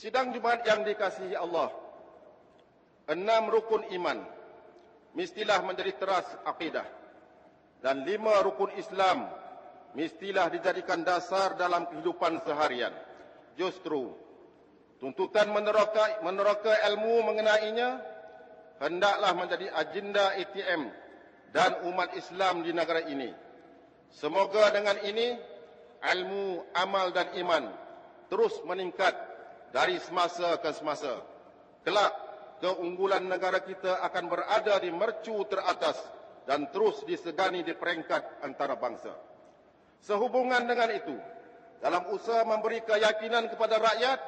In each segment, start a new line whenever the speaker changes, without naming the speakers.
Sidang Jumat yang dikasihi Allah. Enam rukun iman mestilah menjadi teras akidah. Dan lima rukun Islam mestilah dijadikan dasar dalam kehidupan seharian. Justru, tuntutan meneroka, meneroka ilmu mengenainya hendaklah menjadi agenda ATM dan umat Islam di negara ini. Semoga dengan ini, ilmu, amal dan iman terus meningkat dari semasa ke semasa. Kelak, keunggulan negara kita akan berada di mercu teratas dan terus disegani di peringkat antara bangsa. Sehubungan dengan itu, dalam usaha memberi keyakinan kepada rakyat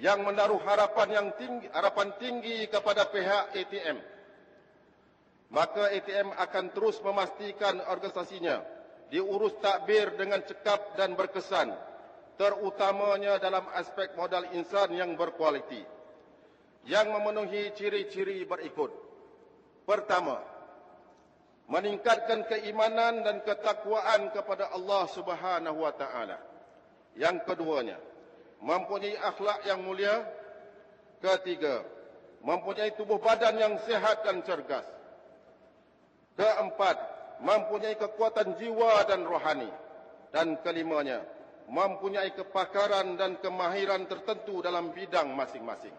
yang menaruh harapan yang tinggi, harapan tinggi kepada pihak ATM, maka ATM akan terus memastikan organisasinya diurus takbir dengan cekap dan berkesan terutamanya dalam aspek modal insan yang berkualiti yang memenuhi ciri-ciri berikut. Pertama, meningkatkan keimanan dan ketakwaan kepada Allah Subhanahu wa taala. Yang keduanya, mempunyai akhlak yang mulia. Ketiga, mempunyai tubuh badan yang sehat dan cergas. Keempat, mempunyai kekuatan jiwa dan rohani. Dan kelimanya, mempunyai kepakaran dan kemahiran tertentu dalam bidang masing-masing.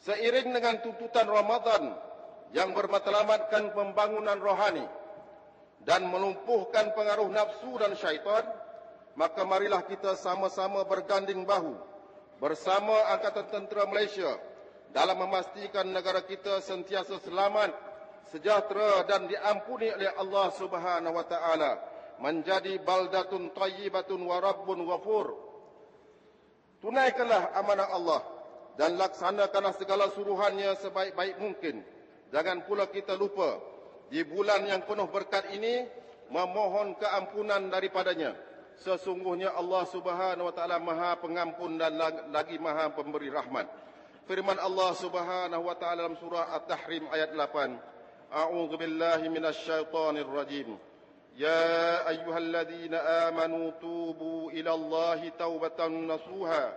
Seiring dengan tuntutan Ramadan yang bermatlamatkan pembangunan rohani dan melumpuhkan pengaruh nafsu dan syaitan, maka marilah kita sama-sama berganding bahu bersama Angkatan Tentera Malaysia dalam memastikan negara kita sentiasa selamat, sejahtera dan diampuni oleh Allah Subhanahu wa taala menjadi baldatun tayyibatun wa rabbun ghafur. Tunaikanlah amanah Allah dan laksanakanlah segala suruhannya sebaik-baik mungkin. Jangan pula kita lupa di bulan yang penuh berkat ini memohon keampunan daripadanya. Sesungguhnya Allah Subhanahu wa taala Maha Pengampun dan lagi Maha Pemberi rahmat. Firman Allah Subhanahu wa taala dalam surah At-Tahrim ayat 8. A'udzu billahi minasyaitonir rajim. يا أيها الذين آمنوا توبوا إلى الله توبة نصوها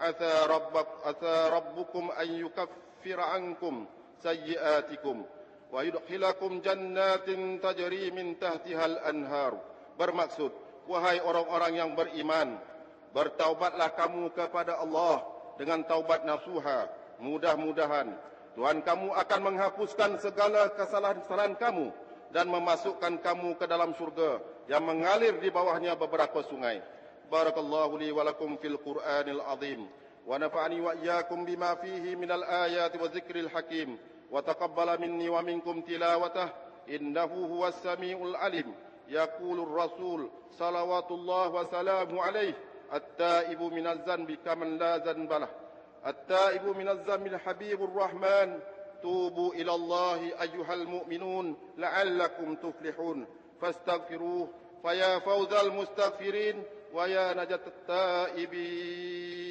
عسى, ربك عسى ربكم أن يكفر عنكم سيئاتكم ويدخلكم جنات تجري من تحتها الأنهار bermaksud wahai orang-orang yang beriman bertaubatlah kamu kepada Allah dengan taubat nasuha mudah-mudahan Tuhan kamu akan menghapuskan segala kesalahan-kesalahan kamu dan memasukkan kamu ke dalam surga yang mengalir di bawahnya beberapa sungai. Barakallahu li wa lakum fil Qur'anil azim. Wa nafa'ani wa iyyakum bima fihi minal ayati wa dzikril hakim. Wa taqabbala minni wa minkum tilawatah innahu huwas samiul alim. Yaqulur rasul salawatullah wa salamu alayhi. At-taibu minaz zanbi kaman la zanbalah. At-taibu minaz zambil habibur rahman توبوا إلى الله أيها المؤمنون لعلكم تفلحون. فاستغفروه فيا فوز المستغفرين ويا نجاة التائبين.